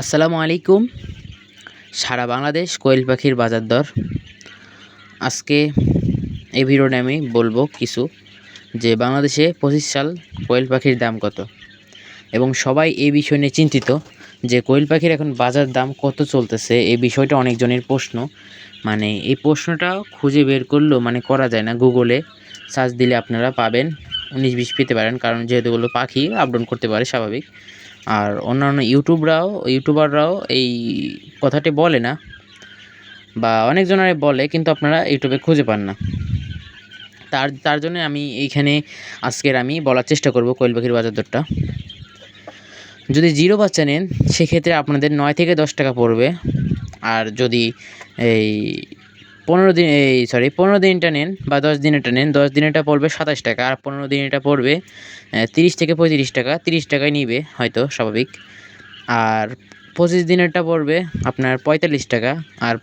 আসসালামু আলাইকুম। সারা বাংলাদেশ কোয়েল পাখির বাজার দর। আজকে এই ভিডিওটা আমি বলব কিছু, যে বাংলাদেশে পঁচিশ সাল কোয়েল পাখির দাম কত? এবং সবাই এই বিষয় নিয়ে চিন্তিত, যে কোয়েল পাখির এখন বাজার দাম কত চলতেছে, এই বিষয়টা অনেকজনের প্রশ্ন। মানে এই প্রশ্নটা খুঁজে বের করলেও মানে করা যায় না। গুগলে সার্চ দিলে আপনারা পাবেন, উনিশ বিশ পেতে পারেন, কারণ যেহেতু পাখি আপডাউন করতে পারে স্বাভাবিক। আর অন্যান্য ইউটিউবরাও, ইউটিউবাররাও এই কথাটি বলে না, বা অনেকজনারে বলে, কিন্তু আপনারা ইউটিউবে খুঁজে পান না। তার তার জন্য আমি এইখানে আজকের আমি বলার চেষ্টা করব কোয়েল পাখির বাজার দরটা। যদি জিরো বাচ্চা নেন, সেক্ষেত্রে আপনাদের নয় থেকে দশ টাকা পড়বে। আর যদি এই পনেরো দিন, এই সরি পনেরো দিনটা নেন বা দশ দিনেরটা নেন, দশ দিনেরটা পড়বে সাতাশ টাকা, আর পনেরো দিনেরটা পড়বে তিরিশ থেকে পঁয়ত্রিশ টাকা, তিরিশ টাকায় নিবে হয়তো স্বাভাবিক। আর পঁচিশ দিনেরটা পড়বে আপনার পঁয়তাল্লিশ টাকা, আর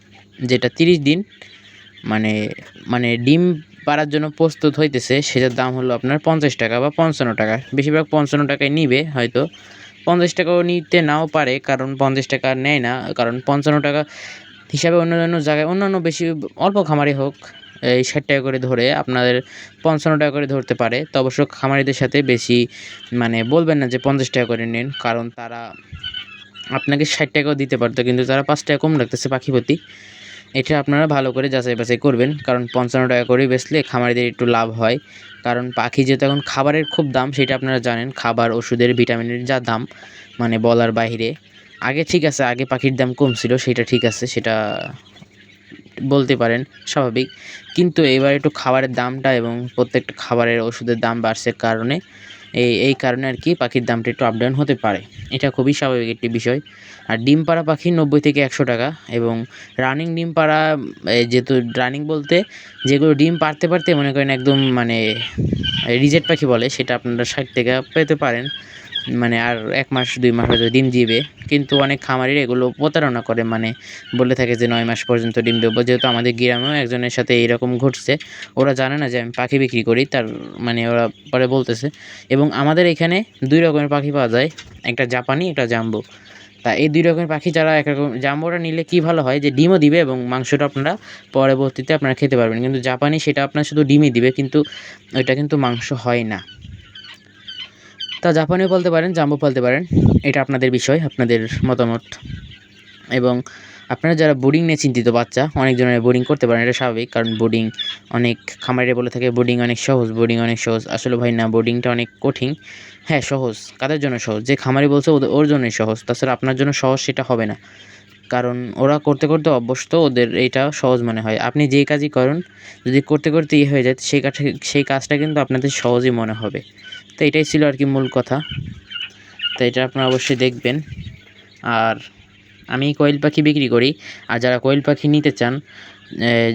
যেটা তিরিশ দিন মানে মানে ডিম পাড়ার জন্য প্রস্তুত হইতেছে, সেটার দাম হলো আপনার পঞ্চাশ টাকা বা পঞ্চান্ন টাকা। বেশিরভাগ পঞ্চান্ন টাকায় নিবে হয়তো। পঞ্চাশ টাকাও নিতে নাও পারে, কারণ পঞ্চাশ টাকা নেয় না, কারণ পঞ্চান্ন টাকা হিসাবে অন্যান্য জায়গায় অন্যান্য বেশি অল্প খামারি হোক, এই ষাট টাকা করে ধরে আপনাদের পঞ্চান্ন টাকা করে ধরতে পারে। তো অবশ্য খামারিদের সাথে বেশি মানে বলবেন না যে পঞ্চাশ টাকা করে নিন, কারণ তারা আপনাকে ষাট টাকাও দিতে পারতো, কিন্তু তারা পাঁচ টাকা কম রাখতেছে পাখি প্রতি। এটা আপনারা ভালো করে যাচাই বাছাই করবেন, কারণ পঞ্চান্ন টাকা করে বেচলে খামারিদের একটু লাভ হয়। কারণ পাখি যেহেতু এখন খাবারের খুব দাম, সেটা আপনারা জানেন, খাবার, ওষুধের, ভিটামিনের যা দাম মানে বলার বাইরে। আগে ঠিক আছে, আগে পাখির দাম কম ছিল, সেটা ঠিক আছে, সেটা বলতে পারেন, স্বাভাবিক। কিন্তু এবার একটু খাবারের দামটা এবং প্রত্যেকটা খাবারের ওষুধের দাম বাড়ছে কারণে, এই এই কারণে আর কি পাখির দামটা একটু আপ ডাউন হতে পারে। এটা খুবই স্বাভাবিক একটি বিষয়। আর ডিম পাড়া পাখি নব্বই থেকে একশো টাকা এবং রানিং ডিম পাড়া যেহেতু রানিং বলতে, যেগুলো ডিম পারতে পারতে মনে করেন একদম মানে রিজেট পাখি বলে, সেটা আপনারা ষাট টাকা পেতে পারেন। মানে আর এক মাস, দুই মাস হয়তো ডিম দিবে। কিন্তু অনেক খামারির এগুলো প্রতারণা করে মানে বলে থাকে যে নয় মাস পর্যন্ত ডিম দেবো। যেহেতু আমাদের গ্রামেও একজনের সাথে এইরকম ঘটছে, ওরা জানে না যে আমি পাখি বিক্রি করি, তার মানে ওরা পরে বলতেছে। এবং আমাদের এখানে দুই রকমের পাখি পাওয়া যায়, একটা জাপানি, একটা জাম্বো। তা এই দুই রকমের পাখি যারা একরকম জাম্বোটা নিলে কী ভালো হয়? যে ডিমও দিবে এবং মাংসটা আপনারা পরবর্তীতে আপনারা খেতে পারবেন। কিন্তু জাপানি সেটা আপনার শুধু ডিমই দিবে, কিন্তু ওইটা কিন্তু মাংস হয় না। তা জাপানিও বলতে পারেন, জাম্বু বলতে পারেন, এটা আপনাদের বিষয়, আপনাদের মতামত। এবং আপনারা যারা বোর্ডিং নিয়ে চিন্তিত বাচ্চা অনেকজনের বোর্ডিং করতে পারেন, এটা স্বাভাবিক, কারণ বোর্ডিং অনেক খামারে বলে থাকে, বোর্ডিং অনেক সহজ, বোর্ডিং অনেক সহজ। আসলে ভাই না, বোর্ডিংটা অনেক কঠিন। হ্যাঁ সহজ, কাদের জন্য সহজ? যে খামারে বলছে ওর জন্যই সহজ। তাছাড়া আপনার জন্য সহজ সেটা হবে না। কারণ ওরা করতে করতে অভ্যস্ত, ওদের এইটা সহজ মনে হয়। আপনি যেই কাজই করুন, যদি করতে করতে ইয়ে হয়ে যায়, সেই কাজটা সেই কাজটা কিন্তু আপনাদের সহজই মনে হবে। তো এটাই ছিল আর কি মূল কথা। তো এটা আপনারা অবশ্যই দেখবেন। আর আমি কোয়েল পাখি বিক্রি করি। আর যারা কোয়েল পাখি নিতে চান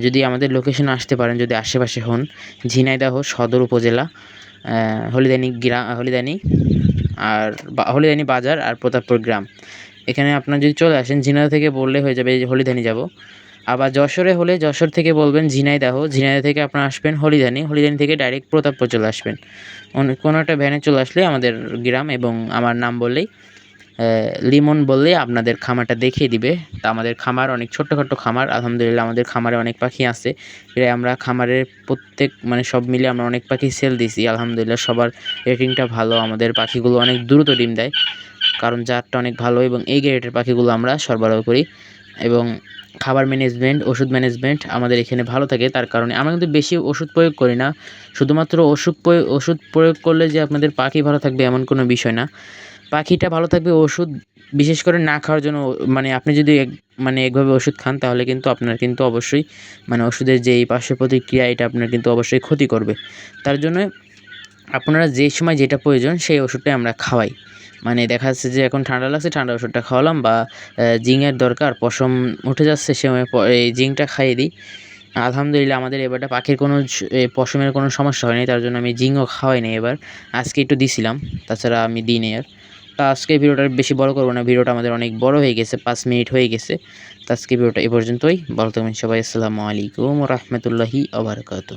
যদি আমাদের লোকেশনে আসতে পারেন, যদি আশেপাশে হন, ঝিনাইদহ সদর উপজেলা হলিদানি গ্রাম হলিদানি, আর হলিদানি বাজার আর প্রতাপপুর গ্রাম। এখানে আপনার যদি চলে আসেন, ঝিনাইদহ থেকে বললে হয়ে যাবে যে হলিদানি যাব। আবার যশোরে হলে, যশোর থেকে বলবেন ঝিনাইদাহ। ঝিনাইদাহ থেকে আপনারা আসবেন হলিদানি হলিদানি থেকে ডাইরেক্ট প্রতাপপুর চলে আসবেন। কোনো একটা ভ্যানে চলে আসলে আমাদের গ্রাম এবং আমার নাম বললেই লিমন বললে আপনাদের খামারটা দেখিয়ে দিবে। তা আমাদের খামার অনেক ছোট্টখাট্ট খামার। আলহামদুলিল্লাহ আমাদের খামারে অনেক পাখি আছে। প্রায় আমরা খামারের প্রত্যেক মানে সব মিলে আমরা অনেক পাখি সেল দিছি আলহামদুলিল্লাহ সবার রেটিংটা ভালো। আমাদের পাখিগুলো অনেক দ্রুত ডিম দেয়। কারণ জাতটা অনেক ভালো এবং এই গ্রেডের পাখিগুলো আমরা সরবরাহ করি এবং খাবার ম্যানেজমেন্ট ওষুধ ম্যানেজমেন্ট আমাদের এখানে ভালো থাকে। তার কারণে আমরা কিন্তু বেশি ওষুধ প্রয়োগ করি না। শুধুমাত্র ওষুধ ওষুধ প্রয়োগ করলে যে আপনাদের পাখি ভালো থাকবে এমন কোনো বিষয় না। পাখিটা ভালো থাকবে ওষুধ বিশেষ করে না খাওয়ার জন্য মানে আপনি যদি মানে একভাবে ওষুধ খান তাহলে কিন্তু আপনার কিন্তু অবশ্যই মানে ওষুধের যে এই পার্শ্ব প্রতিক্রিয়া এটা আপনার কিন্তু অবশ্যই ক্ষতি করবে। তার জন্য আপনারা যে সময় যেটা প্রয়োজন সেই ওষুধটাই আমরা খাওয়াই। মানে দেখা যাচ্ছে যে এখন ঠান্ডা লাগছে, ঠান্ডা ওষুধটা খাওয়ালাম বা জিংয়ের দরকার, পশম উঠে যাচ্ছে, সে এই জিংটা খাইয়ে দিই। আলহামদুলিল্লাহ আমাদের এবারটা পাখির কোনো পশমের কোনো সমস্যা হয়নি, তার জন্য আমি জিংও খাওয়াই নি এবার। আজকে একটু দিছিলাম, তাছাড়া আমি দিই নি আর। তা আজকে ভিডিওটা বেশি বড় করব না, ভিডিওটা আমাদের অনেক বড় হয়ে গেছে, পাঁচ মিনিট হয়ে গেছে। তো আজকে ভিডিওটা এ পর্যন্তই থাকবেন সবাই, আসসালামু আলাইকুম রহমতুল্লাহি আবরকাত